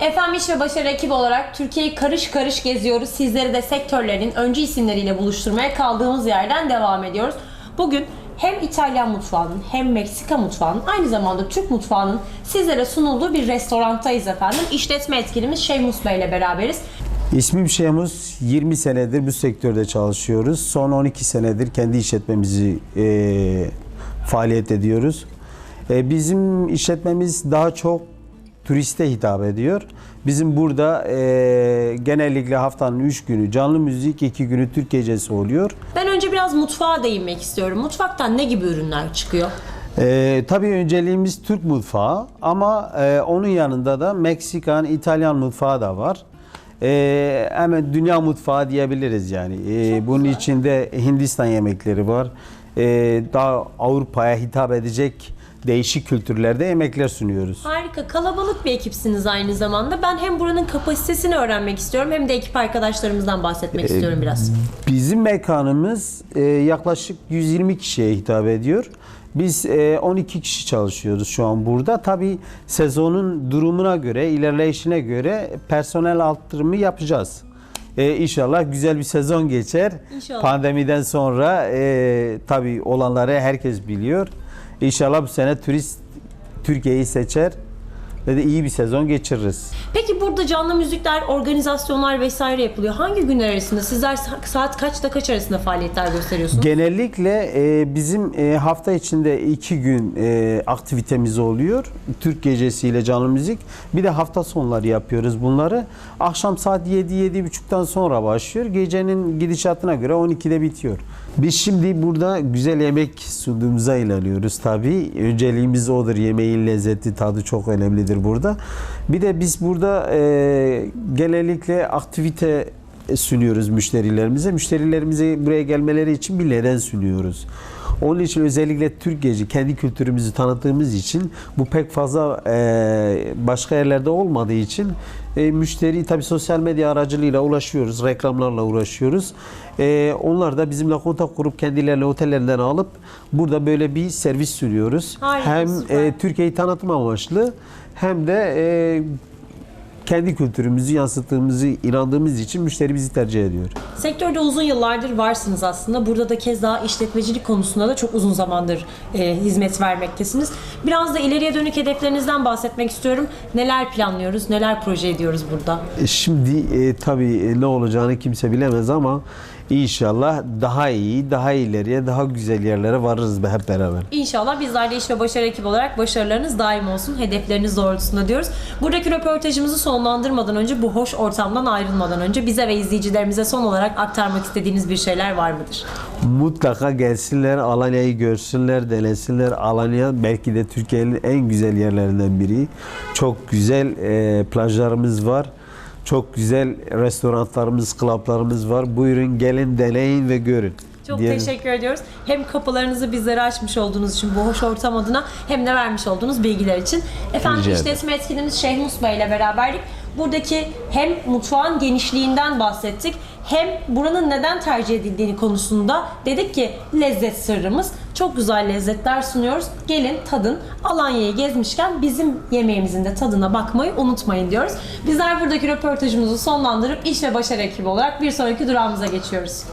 Efendim İş ve Başarı ekibi olarak Türkiye'yi karış karış geziyoruz. Sizleri de sektörlerin öncü isimleriyle buluşturmaya kaldığımız yerden devam ediyoruz. Bugün hem İtalyan mutfağının hem Meksika mutfağının aynı zamanda Türk mutfağının sizlere sunulduğu bir restorantayız efendim. İşletme etkilimiz Şeymus Bey ile beraberiz. İsmim Şemus. 20 senedir bu sektörde çalışıyoruz. Son 12 senedir kendi işletmemizi e, faaliyet ediyoruz. E, bizim işletmemiz daha çok turiste hitap ediyor. Bizim burada e, genellikle haftanın 3 günü canlı müzik, 2 günü Türk gecesi oluyor. Ben önce biraz mutfağa değinmek istiyorum. Mutfaktan ne gibi ürünler çıkıyor? Ee, tabii önceliğimiz Türk mutfağı ama e, onun yanında da Meksikan, İtalyan mutfağı da var. Ee, hemen dünya mutfağı diyebiliriz yani. Ee, bunun içinde Hindistan yemekleri var. Ee, daha Avrupa'ya hitap edecek değişik kültürlerde yemekler sunuyoruz. Harika, kalabalık bir ekipsiniz aynı zamanda. Ben hem buranın kapasitesini öğrenmek istiyorum hem de ekip arkadaşlarımızdan bahsetmek istiyorum biraz. Bizim mekanımız e, yaklaşık 120 kişiye hitap ediyor. Biz e, 12 kişi çalışıyoruz şu an burada. Tabii sezonun durumuna göre, ilerleyişine göre personel arttırımı yapacağız. E, inşallah güzel bir sezon geçer. İnşallah. Pandemiden sonra e, tabii olanları herkes biliyor. İnşallah bu sene turist Türkiye'yi seçer ve de iyi bir sezon geçiririz. Peki burada canlı müzikler, organizasyonlar vesaire yapılıyor. Hangi günler arasında? Sizler sa- saat kaçta kaç arasında faaliyetler gösteriyorsunuz? Genellikle e, bizim e, hafta içinde iki gün e, aktivitemiz oluyor. Türk gecesiyle canlı müzik. Bir de hafta sonları yapıyoruz bunları. Akşam saat 7-7.30'dan sonra başlıyor. Gecenin gidişatına göre 12'de bitiyor. Biz şimdi burada güzel yemek sunduğumuza inanıyoruz tabii. Önceliğimiz odur. Yemeğin lezzeti, tadı çok önemlidir burada. Bir de biz burada e, genellikle aktivite sunuyoruz müşterilerimize. Müşterilerimize buraya gelmeleri için bir neden sunuyoruz. Onun için özellikle Türk geci kendi kültürümüzü tanıttığımız için bu pek fazla e, başka yerlerde olmadığı için e, müşteri tabi sosyal medya aracılığıyla ulaşıyoruz, reklamlarla uğraşıyoruz. E, onlar da bizimle kontak kurup kendilerine otellerinden alıp burada böyle bir servis sunuyoruz. Harika, hem süper. e, Türkiye'yi tanıtma amaçlı hem de e, kendi kültürümüzü yansıttığımızı inandığımız için müşteri bizi tercih ediyor. Sektörde uzun yıllardır varsınız aslında. Burada da keza işletmecilik konusunda da çok uzun zamandır e, hizmet vermektesiniz. Biraz da ileriye dönük hedeflerinizden bahsetmek istiyorum. Neler planlıyoruz, neler proje ediyoruz burada? E, Şimdi e, tabii e, ne olacağını kimse bilemez ama inşallah daha iyi, daha ileriye, daha güzel yerlere varırız be hep beraber. İnşallah bizler de iş ve başarı ekibi olarak başarılarınız daim olsun. Hedefleriniz doğrultusunda diyoruz. Buradaki röportajımızı sonlandırmadan önce, bu hoş ortamdan ayrılmadan önce bize ve izleyicilerimize son olarak aktarmak istediğiniz bir şeyler var mıdır? Mutlaka gelsinler, Alanya'yı görsünler, denesinler. Alanya belki de Türkiye'nin en güzel yerlerinden biri. Çok güzel e, plajlarımız var. Çok güzel restoranlarımız, klaplarımız var. Buyurun gelin, deneyin ve görün. Çok diyelim. teşekkür ediyoruz. Hem kapılarınızı bizlere açmış olduğunuz için bu hoş ortam adına hem de vermiş olduğunuz bilgiler için. Efendim Rica işletme etkinimiz Şehmus Bey ile beraberdik. Buradaki hem mutfağın genişliğinden bahsettik hem buranın neden tercih edildiğini konusunda dedik ki lezzet sırrımız. Çok güzel lezzetler sunuyoruz. Gelin tadın. Alanya'yı gezmişken bizim yemeğimizin de tadına bakmayı unutmayın diyoruz. Bizler buradaki röportajımızı sonlandırıp iş ve başarı ekibi olarak bir sonraki durağımıza geçiyoruz.